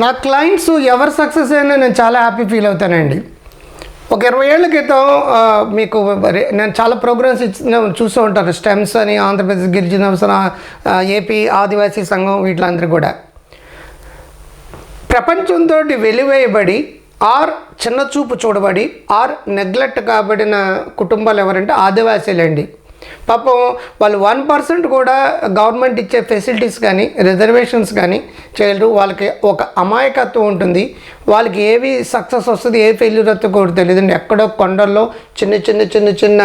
నా క్లయింట్స్ ఎవరు సక్సెస్ అయినా నేను చాలా హ్యాపీ ఫీల్ అవుతానండి. ఒక ఇరవై ఏళ్ళ క్రితం మీకు మరి నేను చాలా ప్రోగ్రామ్స్ ఇచ్చిన చూస్తూ ఉంటాను. స్టెమ్స్ అని ఆంధ్రప్రదేశ్ గిరిజన అవసరం ఏపీ ఆదివాసీ సంఘం వీటిలందరూ కూడా. ప్రపంచంతో వెలివేయబడి ఆర్ చిన్న చూపు చూడబడి ఆర్ నెగ్లెక్ట్ కాబడిన కుటుంబాలు ఎవరంటే ఆదివాసీలండి. పాపం వాళ్ళు వన్ పర్సెంట్ కూడా గవర్నమెంట్ ఇచ్చే ఫెసిలిటీస్ కానీ రిజర్వేషన్స్ కానీ చేయరు వాళ్ళకి ఒక అమాయకత్వం ఉంటుంది. వాళ్ళకి ఏవి సక్సెస్ వస్తుంది ఏ ఫెయిల్యూర్ వస్తుందో కూడా తెలియదండి. ఎక్కడో కొండల్లో చిన్న చిన్న చిన్న చిన్న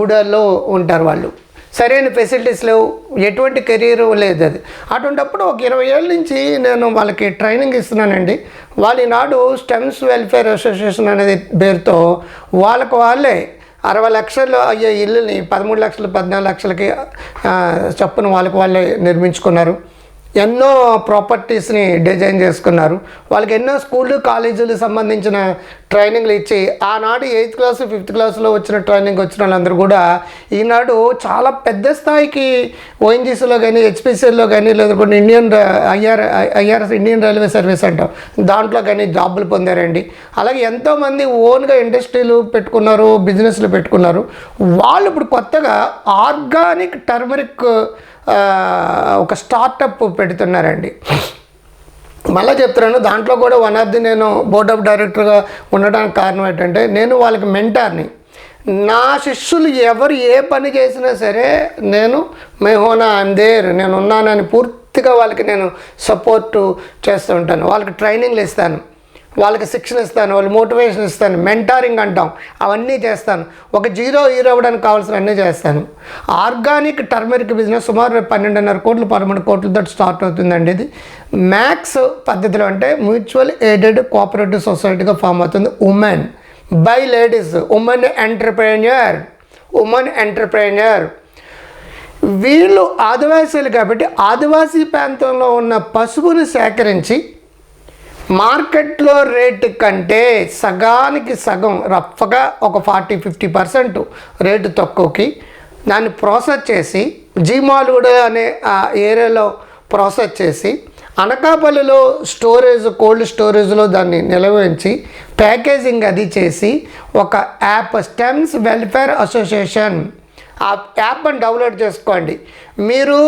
గుడల్లో ఉంటారు వాళ్ళు. సరైన ఫెసిలిటీస్ లేవు. ఎటువంటి కెరీర్ లేదు అది. అటువంటిప్పుడు ఒక ఇరవై ఏళ్ళ నుంచి నేను వాళ్ళకి ట్రైనింగ్ ఇస్తున్నానండి. వాళ్ళు ఈనాడు స్టెమ్స్ వెల్ఫేర్ అసోసియేషన్ అనేది పేరుతో వాళ్ళకు వాళ్ళే అరవై లక్షలు అయ్యే ఇల్లుని పదమూడు లక్షలు పద్నాలుగు లక్షలకి ఆ, చొప్పున వాళ్ళకి వాళ్ళే నిర్మించుకున్నారు. ఎన్నో ప్రాపర్టీస్ని డిజైన్ చేసుకున్నారు. వాళ్ళకి ఎన్నో స్కూళ్ళు కాలేజీలు సంబంధించిన ట్రైనింగ్లు ఇచ్చి ఆనాడు ఎయిత్ క్లాస్ ఫిఫ్త్ క్లాస్లో వచ్చిన ట్రైనింగ్ వచ్చిన వాళ్ళందరూ కూడా ఈనాడు చాలా పెద్ద స్థాయికి ఓఎన్జీసీలో కానీ హెచ్పిసిఎల్లో కానీ లేదా కొన్ని Indian IR IRS Indian railway service అంటాం. దాంట్లో కానీ జాబులు పొందారండి. అలాగే ఎంతోమంది ఓన్గా ఇండస్ట్రీలు పెట్టుకున్నారు బిజినెస్లు పెట్టుకున్నారు. వాళ్ళు ఇప్పుడు కొత్తగా ఆర్గానిక్ టర్మరిక్ ఒక స్టార్టప్ పెడుతున్నారండి. మళ్ళీ చెప్తున్నాను దాంట్లో కూడా వన్ ఆఫ్ ది నేను బోర్డ్ ఆఫ్ డైరెక్టర్గా ఉండడానికి కారణం ఏంటంటే నేను వాళ్ళకి మెంటార్ని నా శిష్యులు ఎవరు ఏ పని చేసినా సరే నేను మేహోనా అందేర్ నేను ఉన్నానని పూర్తిగా వాళ్ళకి నేను సపోర్టు చేస్తూ ఉంటాను. వాళ్ళకి ట్రైనింగ్లు ఇస్తాను. వాళ్ళకి శిక్షణ ఇస్తాను వాళ్ళు మోటివేషన్ ఇస్తాను మెంటారింగ్ అంటాం అవన్నీ చేస్తాను. ఒక జీరో హీరో అవ్వడానికి కావాల్సినవన్నీ చేస్తాను. ఆర్గానిక్ టర్మరిక్ బిజినెస్ సుమారు పన్నెండున్నర కోట్లు పదమూడు కోట్లతో స్టార్ట్ అవుతుందండి ఇది. మ్యాక్స్ పద్ధతిలో అంటే మ్యూచువల్ ఎయిడెడ్ కోఆపరేటివ్ సొసైటీగా ఫామ్ అవుతుంది women. By ladies women entrepreneur women entrepreneur. వీళ్ళు ఆదివాసీలు కాబట్టి ఆదివాసీ ప్రాంతంలో ఉన్న పశువుని సేకరించి మార్కెట్లో రేటు కంటే సగానికి సగం రఫ్గా ఒక ఫార్టీ ఫిఫ్టీ పర్సెంట్ రేటు తక్కువకి దాన్ని ప్రాసెస్ చేసి జీమాలుగూడ అనే ఆ ఏరియాలో ప్రాసెస్ చేసి అనకాపల్లిలో స్టోరేజ్ కోల్డ్ స్టోరేజ్లో దాన్ని నిల్వించి ప్యాకేజింగ్ అది చేసి ఒక యాప్ స్టెమ్స్ వెల్ఫేర్ అసోసియేషన్ ఆ యాప్ని డౌన్లోడ్ చేసుకోండి. మీరు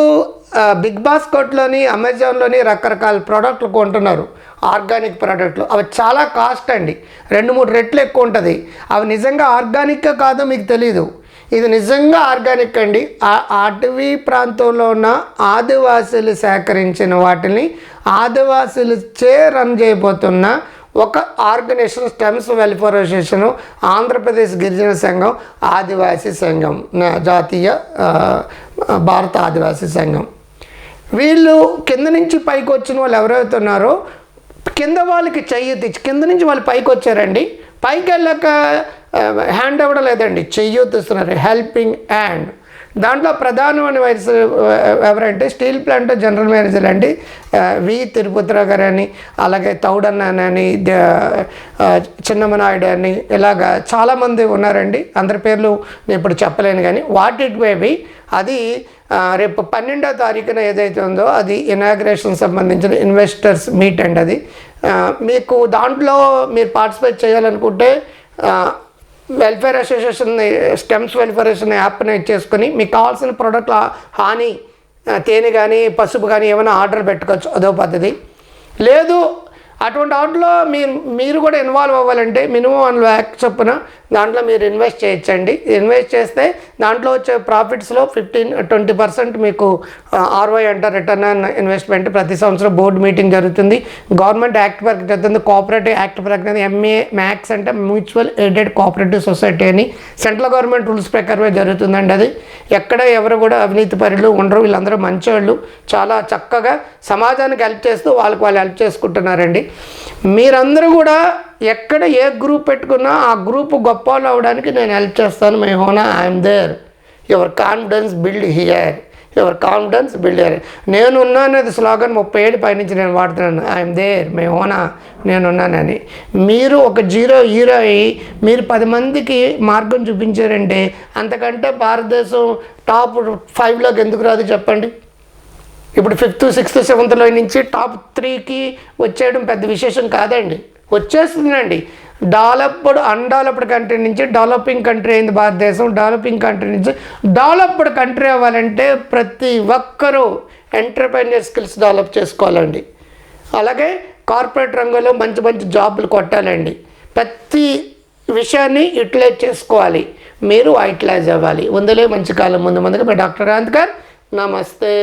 బిగ్ బాస్కెట్లోని అమెజాన్లోని రకరకాల ప్రోడక్ట్లు కొంటున్నారు. ఆర్గానిక్ ప్రోడక్ట్లు. అవి చాలా కాస్ట్ అండి. రెండు మూడు రెట్లు ఎక్కువ ఉంటుంది. అవి నిజంగా ఆర్గానిక్గా కాదో మీకు తెలియదు ఇది నిజంగా ఆర్గానిక్ అండి. అటవీ ప్రాంతంలో ఉన్న ఆదివాసులు సేకరించిన వాటిని ఆదివాసులు చే రన్ చేయబోతున్న ఒక organisation STEMS welfare association Andhra Pradesh గిరిజన సంఘం ఆదివాసీ సంఘం నా- జాతీయ భారత ఆదివాసీ సంఘం. వీళ్ళు కింద నుంచి పైకి వచ్చిన వాళ్ళు ఎవరైతే ఉన్నారో కింద వాళ్ళకి చెయ్యి తెచ్చి కింద నుంచి వాళ్ళు పైకి వచ్చారండి. పైకి వెళ్ళాక హ్యాండ్ అవ్వడం లేదండి. చెయ్యి తీస్తున్నారు హెల్పింగ్ హ్యాండ్ దాంట్లో ప్రధానమైన వయసు ఎవరంటే స్టీల్ ప్లాంట్ జనరల్ మేనేజర్ అండి. వి తిరుపతిరావు గారు అని అలాగే తౌడన్న అని ద- చిన్నమనాయుడు అని ఇలాగా చాలామంది ఉన్నారండి. అందరి పేర్లు నేను ఇప్పుడు చెప్పలేను కానీ వాట్ ఇట్ మేబీ అది రేపు పన్నెండో తారీఖున ఏదైతే ఉందో అది ఇనాగ్రేషన్ సంబంధించిన ఇన్వెస్టర్స్ మీట్ అండి అది. మీకు దాంట్లో మీరు పార్టిసిపేట్ చేయాలనుకుంటే welfare association STEMS welfare association యాప్ని చేసుకొని మీకు కావాల్సిన ప్రోడక్ట్ హాని తేనె కానీ పసుపు కానీ ఏమైనా ఆర్డర్ పెట్టుకోవచ్చు అదో పద్ధతి. లేదు అటువంటి వాటిలో మీరు మీరు కూడా ఇన్వాల్వ్ అవ్వాలంటే మినిమం వన్ ల్యాక్ చొప్పున దాంట్లో మీరు ఇన్వెస్ట్ చేయొచ్చండి. ఇన్వెస్ట్ చేస్తే దాంట్లో వచ్చే ప్రాఫిట్స్లో ఫిఫ్టీన్ ట్వంటీ పర్సెంట్ మీకు ఆర్వై అంటారు రిటర్న్ ఆన్ ఇన్వెస్ట్మెంట్ ప్రతి సంవత్సరం బోర్డు మీటింగ్ జరుగుతుంది. గవర్నమెంట్ యాక్ట్ ప్రకటన జరుగుతుంది. కోఆపరేటివ్ యాక్ట్ ప్రకటన ఎంఏ మ్యాక్స్ అంటే మ్యూచువల్ ఎయిడెడ్ కోఆపరేటివ్ సొసైటీ అని సెంట్రల్ గవర్నమెంట్ రూల్స్ ప్రకారమే జరుగుతుందండి అది. ఎక్కడ ఎవరు కూడా అవినీతి పరులు ఉండరు. వీళ్ళందరూ మంచివాళ్ళు చాలా చక్కగా సమాజానికి హెల్ప్ చేస్తూ వాళ్ళకి వాళ్ళు హెల్ప్ చేసుకుంటున్నారండి. మీరందరూ కూడా ఎక్కడ ఏ గ్రూప్ పెట్టుకున్నా ఆ గ్రూప్ గొప్ప అవ్వడానికి నేను హెల్ప్ చేస్తాను మై హోనా I'm there. Your confidence build here. Your confidence build here. నేనున్నా అనేది స్లోగన్ ముప్పై ఏడు పైనుంచి నేను వాడుతున్నాను. ఐఎమ్ దేర్ మై హోనా నేనున్నానని. మీరు ఒక జీరో హీరో అయ్యి మీరు పది మందికి మార్గం చూపించారంటే అంతకంటే భారతదేశం టాప్ ఫైవ్లోకి ఎందుకు రాదు చెప్పండి? ఇప్పుడు ఫిఫ్త్ సిక్స్త్ సెవెంత్లో నుంచి టాప్ త్రీకి వచ్చేయడం పెద్ద విశేషం కాదండి. వచ్చేస్తుందండి. డెవలప్డ్ అన్డెవలప్డ్ కంట్రీ నుంచి డెవలపింగ్ కంట్రీ అయింది భారతదేశం. డెవలపింగ్ కంట్రీ నుంచి డెవలప్డ్ కంట్రీ అవ్వాలంటే ప్రతి ఒక్కరూ ఎంటర్ప్రైనర్ స్కిల్స్ డెవలప్ చేసుకోవాలండి. అలాగే కార్పొరేట్ రంగంలో మంచి మంచి జాబులు కొట్టాలండి. ప్రతి విషయాన్ని యూటిలైజ్ చేసుకోవాలి. మీరు యూటిలైజ్ అవ్వాలి. ముందులే మంచి కాలం ముందు ముందుగా మీ డాక్టర్ కాంత్ గారు నమస్తే.